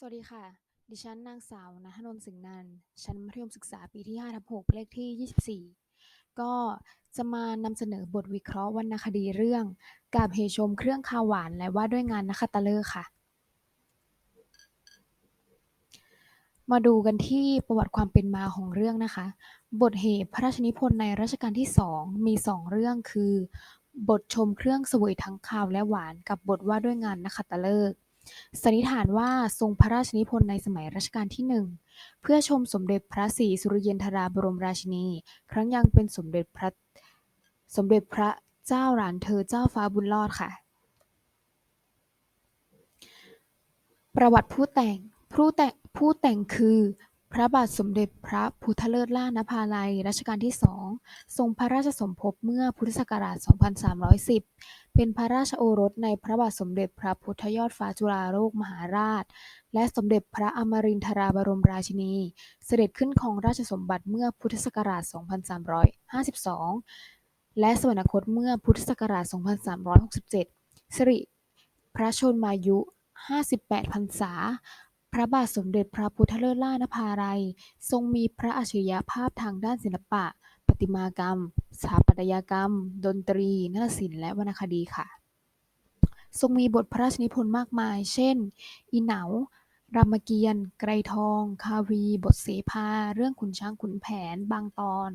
สวัสดีค่ะ ดิฉันนางสาวณัฐนนท์สิงห์นันชั้นมัธยมศึกษาปีที่5ทับ6เลขที่ 24 ก็จะมานำเสนอบทวิเคราะห์วรรณคดีเรื่อง กาบเหชมเครื่องคาวหวานและว่าด้วยงานนักขัตฤกษ์ค่ะ มาดูกันที่ประวัติความเป็นมาของเรื่องนะคะ บทเหตุพระราชนิพนธ์ในรัชกาลที่สองมีสองเรื่องคือ บทชมเครื่องสวยทั้งคาวและหวานกับบทว่าด้วยงานนักขัตฤก สันนิษฐานว่าทรงพระราชนิพนธ์ในสมัยรัชกาลที่หนึ่งเพื่อชมสมเด็จพระศรีสุริเยนทราบรมราชินี ครั้งยังเป็นสมเด็จพระสมเด็จพระเจ้าหลานเธอเจ้าฟ้าบุญรอดค่ะ ประวัติผู้แต่งผู้แต่งผู้แต่งคือ ระบาทสมเด็จพระพุทธเลิศล่านภาลัย รัชกาลที่สองทรงพระราชสมภพเมื่อพุทธศักราช 2310 เป็นพระราชโอรสในพระบาทสมเด็จพระพุทธยอดฟ้าจุฬาโลกมหาราช และสมเด็จพระอมรินทราบรมราชินี เสด็จขึ้นครองราชสมบัติเมื่อพุทธศักราช 2352 และสวรรคตเมื่อพุทธศักราช 2367 สิริพระชนมายุ 58พรรษา ระบาทสมเด็จพระพุทธเลิศล่านภาลัย ทรงมีพระอัจฉริยภาพทางด้านศิลปะ ประติมากรรม สถาปัตยกรรม ดนตรี นาฏศิลป์ และวรรณคดีค่ะ ทรงมีบทพระราชนิพนธ์มากมาย เช่น อีเหนารามเกียรติ์ไกรทอง คาวี บทเสภา เรื่องขุนช้างขุนแผน บางตอน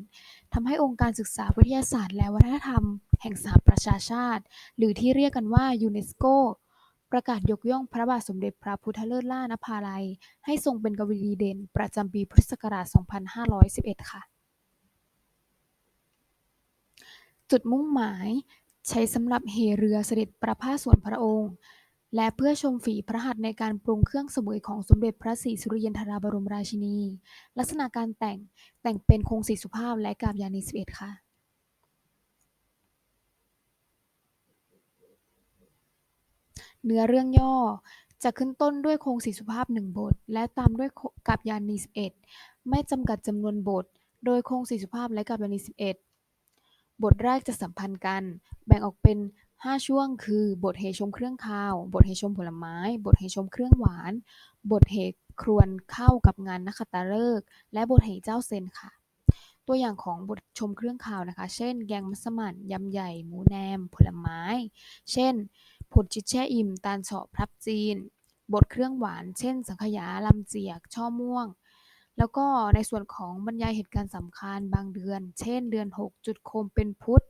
ทำให้องค์การศึกษาวิทยาศาสตร์และวัฒนธรรม แห่งสหประชาชาติ หรือที่เรียกกันว่ายูเนสโก ประกาศยกย่องพระบาทสมเด็จพระพุทธเลิศล่านภาลัย ให้ทรงเป็นกวีดีเด่น ประจำปีพุทธศักราช 2511 ค่ะ จุดมุ่งหมายใช้สำหรับเฮเรือเสด็จประพาสส่วนพระองค์ และเพื่อชมฝีพระหัตถ์ในการปรุงเครื่องเสวยของสมเด็จพระศรีสุริเยนทราบรมราชินี ลักษณะการแต่งแต่งเป็นโครงสีสุภาพและกาบยานี11 ค่ะ เนื้อเรื่องย่อ จะขึ้นต้นด้วยโครงสีสุภาพหนึ่งบท และตามด้วยกาบยานี11ไม่จำกัดจำนวนบท โดยโครงสีสุภาพและกาบยานี11บเอ็ดบทแรกจะสัมพันธ์กัน แบ่งออกเป็น 5 ช่วง คือ บทเหชมเครื่องคาว บทเหชมผลไม้ บทเหชมเครื่องหวาน บทเหครวญเข้ากับงานนักขัตฤกษ์และบทเหเจ้าเซนค่ะ ตัวอย่างของบทชมเครื่องคาวนะคะ เช่น แกงมัสมั่นยำใหญ่ หมูแหนม ผลไม้ เช่น ผลชิดแช่อิ่ม ตาลเฉาะ พลับจีนบทเครื่องหวาน เช่น สังขยา ลำเจียก ช่อม่วง แล้วก็ในส่วนของบรรยายเหตุการณ์สำคัญบางเดือน เช่น เดือน 6 จุดโคมเป็นพุธ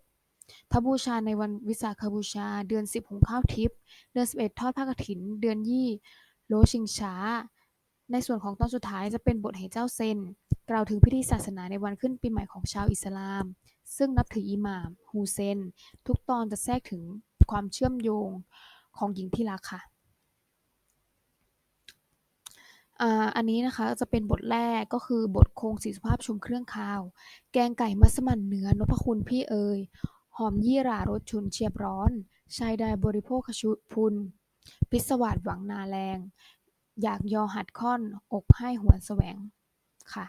พระบูชาในวันวิสาขบูชา เดือน 10หุงข้าวทิพย์ เดือน 11 ทอดผ้ากฐิน เดือนยี่โลชิงช้า ในส่วนของตอนสุดท้ายจะเป็นบทเหเจ้าเซน กล่าวถึงพิธีศาสนาในวันขึ้นปีใหม่ของชาวอิสลาม ซึ่งนับถืออิหม่าม ฮูเซน ทุกตอนจะแทรกถึง ความเชื่อมโยงของหญิงที่รักค่ะอันนี้นะคะจะเป็นบทแรกก็คือบทโครงสีสุภาพชมเครื่องคาว แกงไก่มัสมั่นเนื้อนพคุณพี่เอ๋ยหอมยี่รารสฉุนเฉียบร้อนชายใดบริโภคชุพุน พิศวาสหวังนาแลงอยากยอหัดค่อน อกให้หวนแสวงค่ะ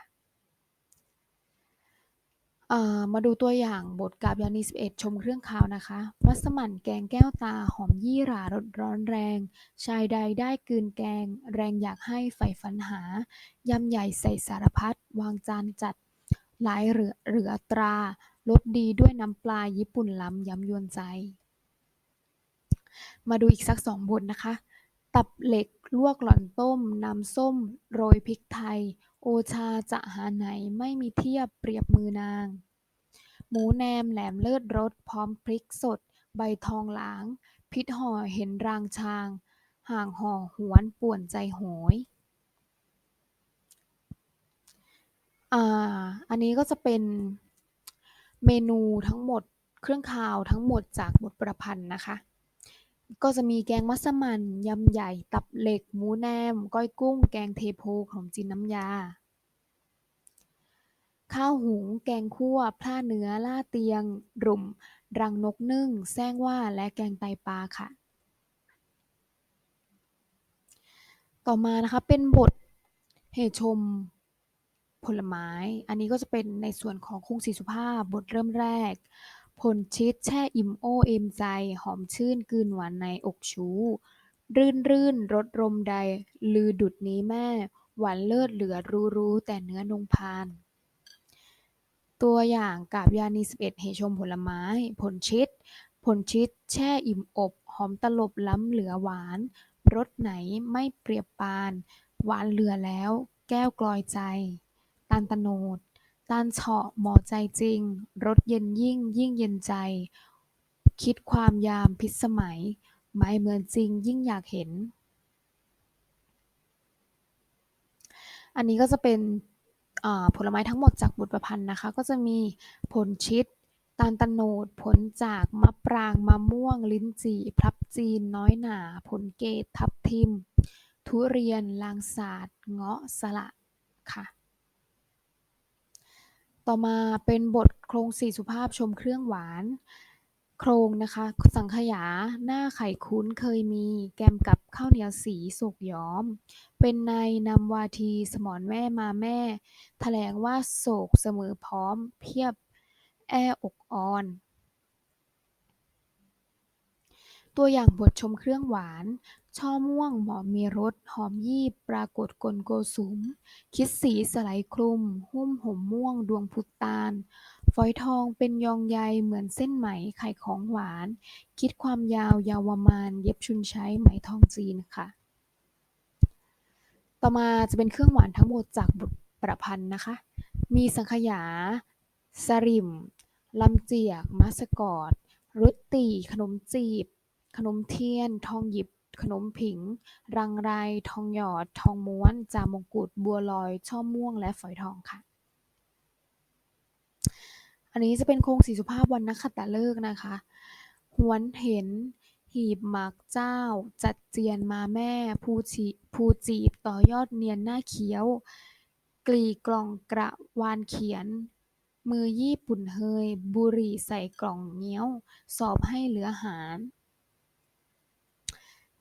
อ่ามาดูตัวอย่างบทกาบยานี11 ชมเครื่องคาวนะคะ มัสมั่นแกงแก้วตาหอมยี่หร่ารสร้อนแรง ชายใดได้กลืนแกง แรงอยากให้ใฝ่ฝันหายำใหญ่ใส่สารพัด วางจานจัด หลายเหลือเหลือตรารสดีด้วยน้ำปลาญี่ปุ่นล้ำย้ำยวนใจ มาดูอีกสักสองบทนะคะ ตับเหล็กลวกหล่อนต้ม น้ำส้ม โรยพริกไทย โอชาจะหาไหนไม่มีเทียบเปรียบมือนาง หมูแนมแหลมเลิศรสพร้อมพริกสด ใบทองหลาง พิษห่อเห็นรางชาง ห่างห่อหวนป่วนใจโหยอ่าอันนี้ก็จะเป็นเมนูทั้งหมดเครื่องคาวทั้งหมดจากบทประพันธ์นะคะ ก็จะมีแกงมัสมั่น ยำใหญ่ ตับเหล็ก หมูแนม ก้อยกุ้ง แกงเทโพ ขนมจีนน้ำยา ข้าวหุง แกงคั่วพร่าเนื้อ ล่าเตียง รุ่ม รังนกนึ่ง แซงว่า และแกงไตปลาค่ะ ต่อมานะคะ เป็นบทเหชมผลไม้ อันนี้ก็จะเป็นในส่วนของครงสีสุภาพบทเริ่มแรก ผลชิดแช่อิ่มโอ้เอมใจ หอมชื่น กลืนหวานใน อกชูรื่นรื่น รสรมใด ลือดุดนี้แม่ หวานเลิศเหลือรู้รู้แต่เนื้อนงพาน ตัวอย่างกาบยานี11เหชมผลไม้ ผลชิดผลชิดแช่อิ่มอบ หอมตลบล้ำเหลือหวาน รสไหนไม่เปรียบปาน หวานเหลือแล้ว แก้วกลอยใจตาลตโนด ตาลเฉาะ หมอใจจริง รสเย็นยิ่ง ยิ่งเย็นใจ คิดความยามพิสมัย หมายเหมือนจริง ยิ่งอยากเห็น อันนี้ก็จะเป็นผลไม้ทั้งหมดจากบทประพันธ์นะคะ ก็จะมีผลชิดตาลตะโนด ผลจากมะปราง มะม่วง ลิ้นจี่ พลับจีน น้อยหนา ผลเกตทับทิม ทุเรียน ลางสาด เงาะ สละ ค่ะ ต่อมาเป็นบทโครงสี่สุภาพชมเครื่องหวาน โครงนะคะ สังขยา หน้าไข่คุ้นเคยมี แกมกับข้าวเหนียวสีโศกย้อม เป็นในนำวาทีสมอนแม่มาแม่แถลงว่าโศกเสมอพร้อม เพียบ แออกอ่อน ตัวอย่างบทชมเครื่องหวาน ช่อม่วง หมอมมีรส หอมยี่ปรากฏกลโกสุม คิดสี สไลคลุม หุ้มห่มม่วง ดวงพุตาลฝอยทองเป็นยองใย เหมือนเส้นไหม ไข่ของหวาน คิดความยาวยาวมาน เย็บชุนใช้ ไหมทองจีนค่ะ ต่อมาจะเป็นเครื่องหวานทั้งหมดจากบทประพันธ์นะคะ มีสังขยา สริมลำเจียก มัสกอตรสตี่ขนมจีบ ขนมเทียน ทองหยิบ ขนมผิง รังไร ทองหยอด ทองม้วน จามงกุฎ บัวลอย ช่อม่วง และฝอยทองค่ะ อันนี้จะเป็นโครงสีสุภาพวันนักขัตฤกษ์นะคะ หวนเห็น หีบหมากเจ้า จัดเจียนมาแม่ ภูจิภูจีบต่อยอดเนียนหน้าเขียว กลีกล่องกระวานเขียนมือยี่ปุ่นเฮย บุหรี่ใส่กล่องเงี้ยว สอบให้เหลือหาร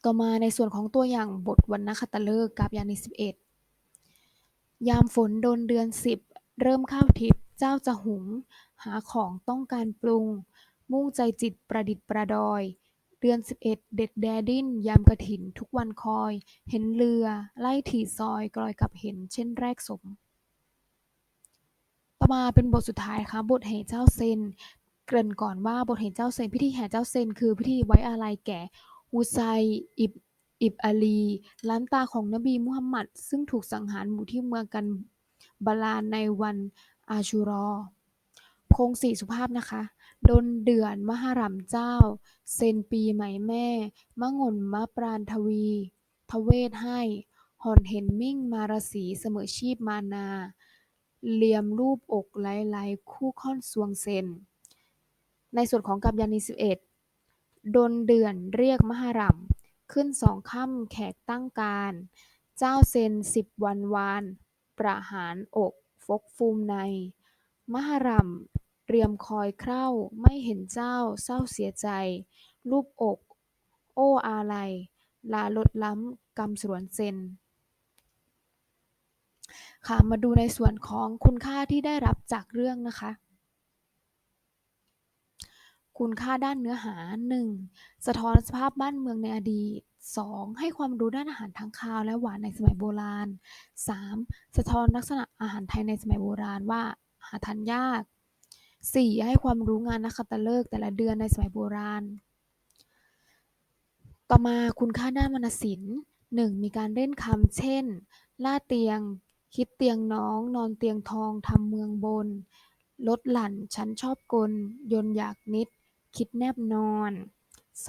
ต่อมาในส่วนของตัวอย่างบทวันนักตฤกษ์กาบยานี11 ยามฝนโดนเดือนสิบเริ่มข้าวทิพย์เจ้าจะหุง หาของต้องการปรุง มุ่งใจจิตประดิษฐ์ประดอย เดือนสิบเอ็ดเด็ดแดดิ้น ยามกฐินทุกวันคอย เห็นเรือไล่ถี่ซอยกลอยกับเห็นเช่นแรกสม ต่อมาเป็นบทสุดท้ายค่ะบทแห่เจ้าเซนเกริ่นก่อนว่าบทแห่เจ้าเซนพิธีแห่เจ้าเซนคือพิธีไว้อาลัยแก่ อุไซอิบ อิบอาลีล้านตาของนบีมุฮัมมัด ซึ่งถูกสังหารหมู่ที่เมืองกันบาลานในวันอาชูรอโครงสี่สุภาพนะคะ ดนเดือนมหรำเจ้า เซนปีใหม่แม่ มะงนมะปราณทวี ทเวทให้ หอนเห็นมิ่งมารสีเสมอชีพมานา เหลี่ยมรูปอกไหลไหลคู่ค่อนสวงเซน ในส่วนของกัปยานี11 ดนเดือนเรียกมหรำ ขึ้นสองค่ำแขกตั้งการ เจ้าเซนสิบวันวาน ประหารอกฟกฟูมใน มหรำเตรียมคอยเคร่าไม่เห็นเจ้าเศร้าเสียใจรูปอก โอ้อาลัย ลาลดล้ำกำสวนเซนค่ะ มาดูในส่วนของคุณค่าที่ได้รับจากเรื่องนะคะ คุณค่าด้านเนื้อหา 1. สะท้อนสภาพบ้านเมืองในอดีต 2. ให้ความรู้ด้านอาหารทั้งคาวและหวานในสมัยโบราณ 3. สะท้อนลักษณะอาหารไทยในสมัยโบราณว่าหาทานยาก 4. ให้ความรู้งานนักขัตฤกษ์แต่ละเดือนในสมัยโบราณ ต่อมาคุณค่าด้านวรรณศิลป์ 1. มีการเล่นคำเช่น ล่าเตียง คิดเตียงน้อง นอนเตียงทองทำเมืองบนลดหลั่น ฉันชอบกล ยนอยากนิด คิดแนบนอน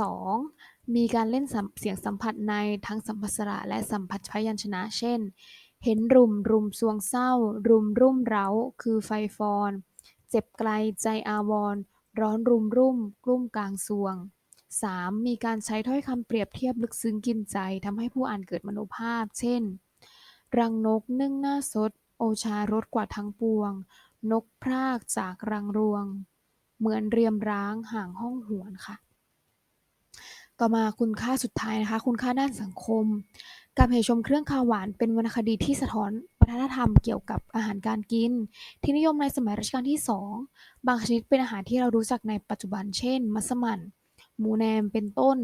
2. มีการเล่นเสียงสัมผัสในทั้งสัมผัสระและสัมผัสพยัญชนะ เช่น เห็นรุมรุมซวงเศร้า รุมรุ่มเร้า คือไฟฟอน เจ็บไกลใจอาวร ร้อนรุมรุ่ม กลุ้มกลางซวง 3. มีการใช้ถ้อยคำเปรียบเทียบลึกซึ้งกินใจทำให้ผู้อ่านเกิดมโนภาพ เช่น รังนกนึ่งหน้าสด โอชารสกว่าทั้งปวง นกพรากจากรังรวง เหมือนเรียมร้างห่างห้องหวนค่ะ ต่อมาคุณค่าสุดท้ายนะคะ คุณค่าด้านสังคม การเหชมเครื่องคาวหวานเป็นวรรณคดีที่สะท้อนวัฒนธรรมเกี่ยวกับอาหารการกิน ที่นิยมในสมัยรัชกาลที่ 2 บางชนิดเป็นอาหารที่เรารู้จักในปัจจุบันเช่น มัสมั่น หมูแหนมเป็นต้น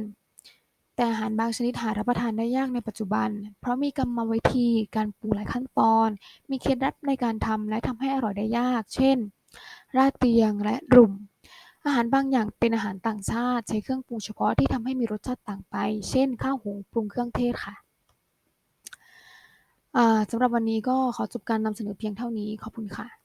แต่อาหารบางชนิดหารับประทานได้ยากในปัจจุบัน เพราะมีกรรมวิธีการปรุงหลายขั้นตอน มีเคล็ดลับในการทำและทำให้อร่อยได้ยาก เช่น ราดเตียง และรุ่ม อาหารบางอย่างเป็นอาหารต่างชาติ ใช้เครื่องปรุงเฉพาะที่ทำให้มีรสชาติต่างไป เช่น ข้าวหุงปรุงเครื่องเทศค่ะ อ่า สำหรับวันนี้ก็ขอจบการนำเสนอเพียงเท่านี้ ขอบคุณค่ะ